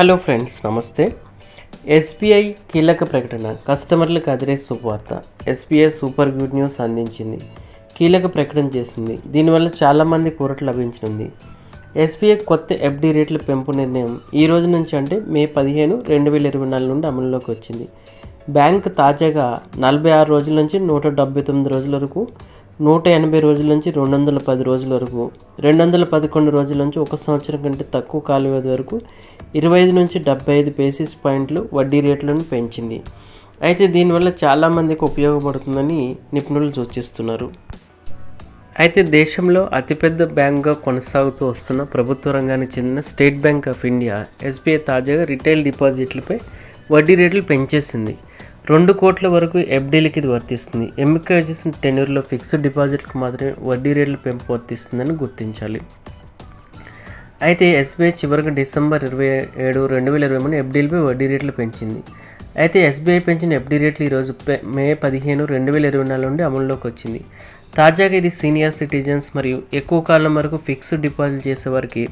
Hello friends నమస్తే. SBI కీలక ప్రకటన కస్టమర్లకు అదిరే శుభవార్త. ఎస్బీఐ సూపర్ గుడ్ న్యూస్ అందించింది. కీలక ప్రకటన చేసింది. దీనివల్ల చాలామంది కూరట లభించనుంది. ఎస్బీఐ కొత్త ఎఫ్డి రేట్ల పెంపు నిర్ణయం ఈ రోజు నుంచి అంటే మే పదిహేను రెండు వేల ఇరవై నాలుగు నుండి అమలులోకి వచ్చింది. బ్యాంక్ తాజాగా నలభై ఆరు రోజుల నుంచి నూట డెబ్బై తొమ్మిది రోజుల వరకు నూట ఎనభై రోజుల నుంచి రెండు వందల పది రోజుల వరకు రెండు వందల పదకొండు రోజుల నుంచి ఒక సంవత్సరం కంటే తక్కువ కాల వ్యవధి వరకు ఇరవై ఐదు నుంచి డెబ్బై ఐదు బేసిస్ పాయింట్లు వడ్డీ రేట్లను పెంచింది. అయితే దీనివల్ల చాలామందికి ఉపయోగపడుతుందని నిపుణులు సూచిస్తున్నారు. అయితే దేశంలో అతిపెద్ద బ్యాంక్గా కొనసాగుతూ వస్తున్న ప్రభుత్వ రంగానికి చెందిన State Bank of India SBI తాజాగా రిటైల్ డిపాజిట్లపై వడ్డీ రేట్లు పెంచేసింది. రెండు కోట్ల వరకు ఎఫ్డీలకి ఇది వర్తిస్తుంది. ఎంపిక చేసిన టెన్యూర్లో ఫిక్స్డ్ డిపాజిట్లకు మాత్రమే వడ్డీ రేట్ల పెంపు వర్తిస్తుందని గుర్తించాలి. అయితే ఎస్బీఐ చివరికి డిసెంబర్ ఇరవై ఏడు రెండు వేల ఇరవై మూడు ఎఫ్డీలపై వడ్డీ రేట్లు పెంచింది. అయితే ఎస్బీఐ పెంచిన ఎఫ్డీ రేట్లు ఈరోజు మే పదిహేను రెండు వేల ఇరవై నాలుగు నుండి అమల్లోకి వచ్చింది. తాజాగా ఇది సీనియర్ సిటిజన్స్ మరియు ఎక్కువ కాలం వరకు ఫిక్స్డ్ డిపాజిట్ చేసే వారికి